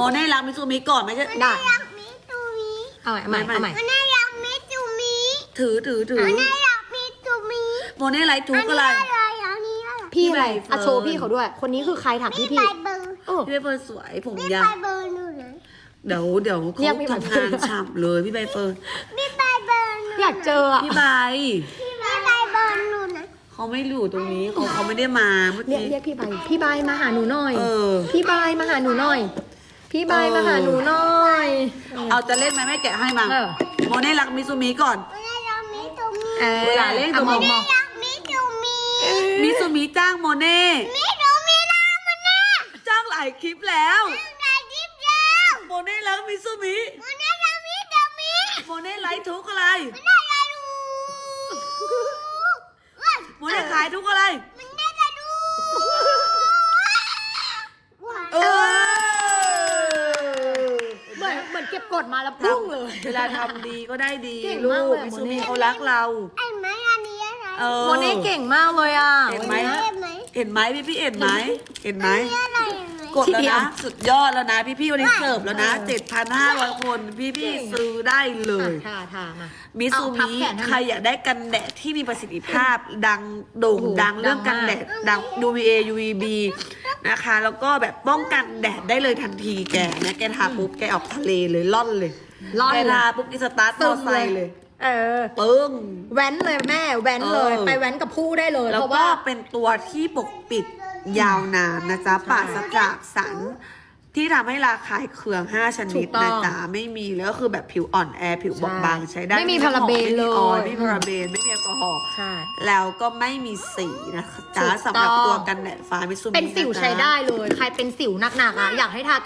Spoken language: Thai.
โมเน่รักมิซูมิก่อนไม่ใช่ได้อยากมิจูมิเอาใหม่เอาใหม่ไม่เอาใหม่อันนี้อยากมิจูมิถือถือถืออันนี้อยากมิจูมิโมเน่ไลท์ทุอักนข์นี้อะไรอะไรอันนี้อะไรพี่อะไรพี่ใบเฟิร์น อะโชว์พี่เขาด้วย คนนี้คือใครถามพี่พี่พี่ไปเบอร์เออ พี่ใบเฟิร์นสวยผมพี่ยาไปวเบอร์หนูนะเดี๋ยวเดี๋ยวเรียเขากพี่ใบทำเฟิงาร์นนฉ่ำเลยพี่ใบเฟิร์นพี่ไปเบอร์หนูอยากเจออะพี่ใบพี่ไปเบอร์หนูนะเขาไม่อยู่ตรงนี้เขาเขาไม่ได้มาเมื่อเรียกกี้เรียกพี่ใบพี่ใบมาหาหนูหน่อย เออ พี่ใบมาหาหนูหน่อย พี่ใบมาหาหนูหน่อย เอาจะเล่นไหมแม่แกะให้มาเออ โมเน่รักมิซูมิก่อนอันนี้อยากมิจูมิออเวลาเล่นกับอะมองหมมองอยากมิจูมิมิซูมิจ้างโมเน่มิจูมินะมันแน่จ้างหลายคลิปแล้วไงจิ๊บเจ้าโมเน่รักมิซูมิมันแน่อยากมิจูมิโมเน่ไลท์ทุกข์อะไร มันแน่อยากดูโมเน่ขายทุกข์อะไร มันแน่จะดู เออ เหมื อนเหมือนเก็บกดมาแล้วพุ่งเลย เวลาทำดีก็ได้ดีเก่งลูมากกเลยอะมิซูโมมิเน่เขารักเรา ไอ้ไหมอันนี้อะไรเออ โมเน่เก่งมากเลยอะเห็นไหม วันนี้เห็นไหมเห็นไหมพี่พี่เห็นไหมเห็นไหมอะไรเห็นไหมกดแล้วนะ สุดยอดแล้วนะ พี่พี่วันนี้เสิร์ฟแล้วนะ 7,500 คนพี่พี่ซื้อได้เลย ทาทามา มิซูเอาพับมิแขนให้ใครอยากได้กันแดดที่มีประสิทธิภาพดังโด่งโอ้โหดังเรื่องดักันงมาก แดดดัง UVA UVB นะคะ แล้วก็แบบป้องกันแดดได้เลยทันทีแกนะแกทาปุ๊บแกออกทะเลเลยล่อนเลยร่อนแกเลย ทาปุ๊บอีสตาร์ทมอไซค์เลยเออ ปึ้ง แว้นเลยแม่แว้นเลยเออ ไปแว้นกับผู้ได้เลย แล้วเพราะก็ว่า เป็นตัวที่ปกปิดยาวนานนะจ๊ะปราศจากสาร ที่ทำให้ราคายเคือง 5 ชนิดถูกต้นะองจ๊ะไม่มีแล้วก็คือแบบผิวอ่อนแอผิวบอบบางใช้ได้ไม่มีพาราเบนไม่มีออยล์เลย ไม่มีพาราเบนไม่มีแอลกอฮอล์ใช่ แล้วก็ไม่มีสีนะคะจ๊ะถูกต้อง สำหรับตัวกันแดดฟ้ามิซูมิเป็นสิวะจ๊ะใช้ได้เลย ใครเป็นสิวหนักๆอะอยากให้ทา